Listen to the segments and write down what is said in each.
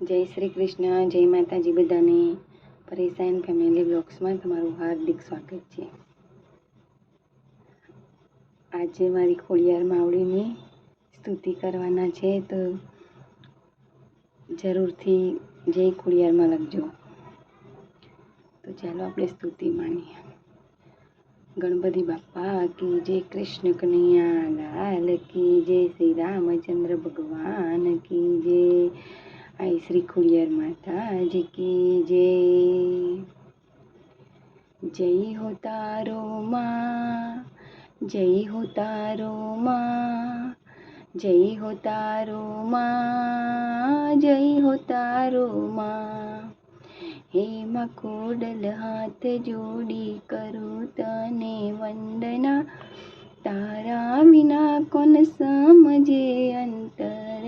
જય શ્રી કૃષ્ણ, જય માતાજી બધાને. પરેશાન ફેમિલી બ્લોગ્સમાં તમારું હાર્દિક સ્વાગત છે. આજે મારી ખોડિયાર માવડીની સ્તુતિ કરવાના છે તો જરૂરથી જય ખોડિયારમાં લખજો. તો ચાલો આપણે સ્તુતિ માણીએ. ગણપતિ બાપા કી જય કૃષ્ણ કનૈયા, લાલ કી જય શ્રી રામચંદ્ર ભગવાન કી જય આઈ શ્રી ખોડિયાર માતાજી કી જય. જય હો તારો માં, જય હો તારો માં, જય હો તારો માં, જય હો તારો માં. હે માં ખોડલ હાથ જોડી કરું તને વંદના. તારા વિના કોણ સમજે અંતરની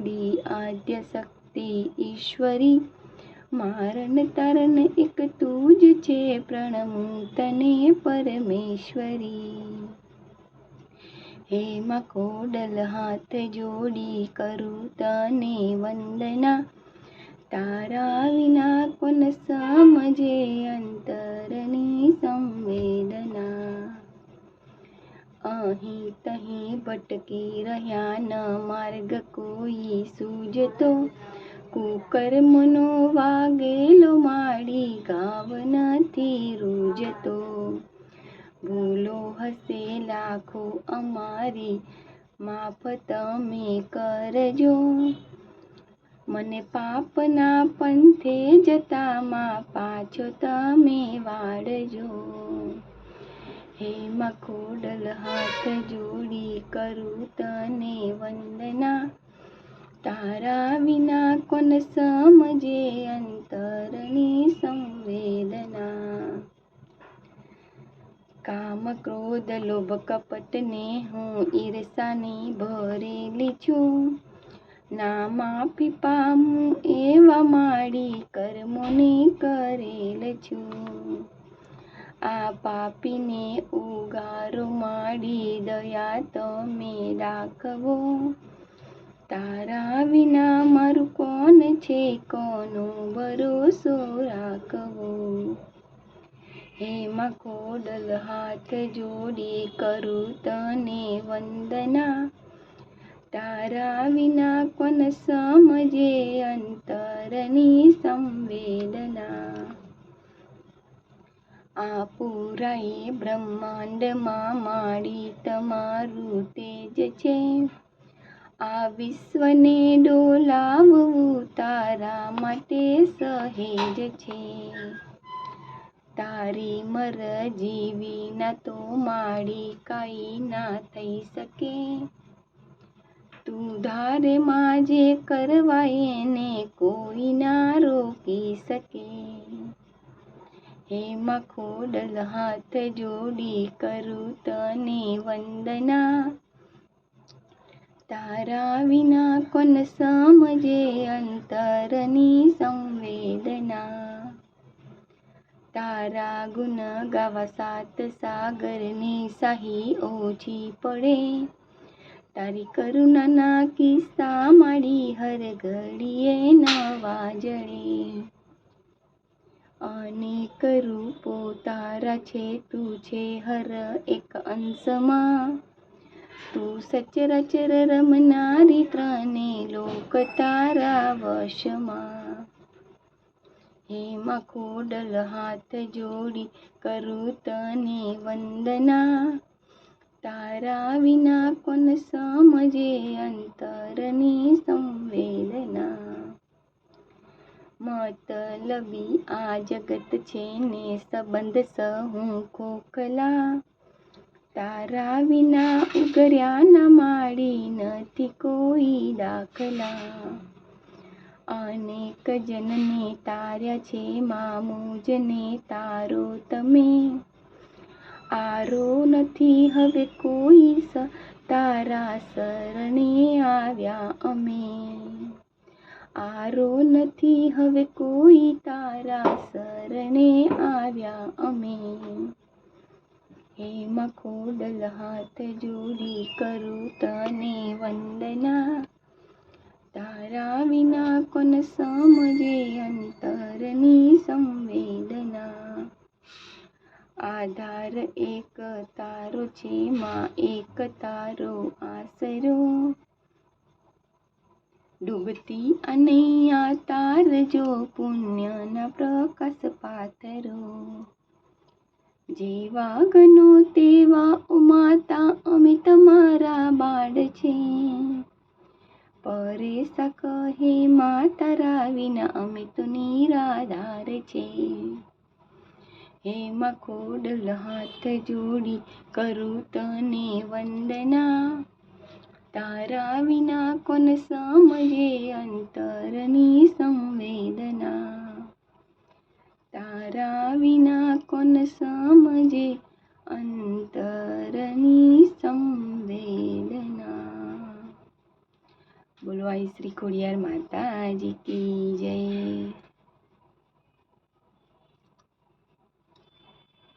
કૃપાળી આદ્ય શક્તિ ઈશ્વરી. મારણ તરણ એક તું જ છે પ્રણમું તને પરમેશ્વરી. હે મકોડલ કોડલ હાથ જોડી કરું તને વંદના. તારા વિના કોન સમજે અંતરની સંવેદના. અહીં તહીં ભટકી રહ્યા ન માર્ગ કોઈ સૂજતો. કુકર્મનો વાગેલો માડી ગાવ નથી રૂજતો. ભૂલો હશે લાખો અમારી, માફ તમે કરજો. મને પાપના પંથે જતામાં પાછો તમે વાળજો. હે માં ખોડલ હાથ જોડી કરું તને વંદના તારા વિના કોન સમજે અંતરની સંવેદના કામ ક્રોધ લોભ કપટને હું ઈર્ષાની ભરેલી છું ના માફી પામું એવા મારી કર્મોને કરેલ છું આ પાપીને ઉગારો માડી દયા તમે રાખવો. તારા વિના મારું કોણ છે? કોનો ભરોસો રાખવો? હેમાં કોડલ હાથ જોડી કરું તને વંદના. તારા વિના કોણ સમજે અંતરની સંવેદના. આ પુરાએ બ્રહ્માંડમાં માડી તમારું તેજ છે આ વિશ્વને ડોલાવવું તારા માટે સહેજ છે તારી મરજી વિના તો માડી કાઈ ના થઈ શકે તું ધારે માં જે કરવા એને કોઈ ના રોકી શકે હે માં ખોડલ હાથ જોડી કરું તને વંદના. તારા વિના કોણ સમજે અંતરની સંવેદના. તારા ગુણ ગાવા સાત સાગરની સાહી ઓછી પડે. તારી કરુણાના કિસ્સા માડી હર ઘડીએ નવા જડે. અનેક રૂપો તારા છે તું છે હર એક અંશમાં. તું સચરાચર રમનારી ત્રણે લોક તારા વશમાં. હે માં ખોડલ હાથ જોડી કરું તને વંદના. તારા વિના કોણ સમજે અંતરની સંવેદના. મતલબી આ જગત છે ને સંબંધ સહું ખોખલા. તારા વિના ઉગર્યા ના માડી નથી કોઈ દાખલા. અનેક જનને તાર્યા છે મામુજને તારો તમે. આરો નથી હવે કોઈ તારા શરણે આવ્યા અમે. આરો નથી હવે કોઈ તારા શરણે આવ્યા અમે. હેમાં ખોડલ હાથ જોડી કરું તને વંદના. તારા વિના કોન સમજે અંતરની સંવેદના. આધાર એક તારો છે, માં એક તારો આસરો ડૂબતી અનૈયા તારજો પુણ્યના પ્રકાશ પાથરો. જેવા ગનો તેવા ઉમાતા અમે તમારા બાળ છે. પરેશા કહે મા તારા વિના અમે તો નિરાધાર છે. હેમાં ખોડલ હાથ જોડી, કરું તને વંદના. તારા વિના કોન સમજે અંતરની સંવેદના તારા વિના કોન સમજે અંતરની સંવેદના બોલવાય શ્રી ખોડિયાર માતાજી કી જય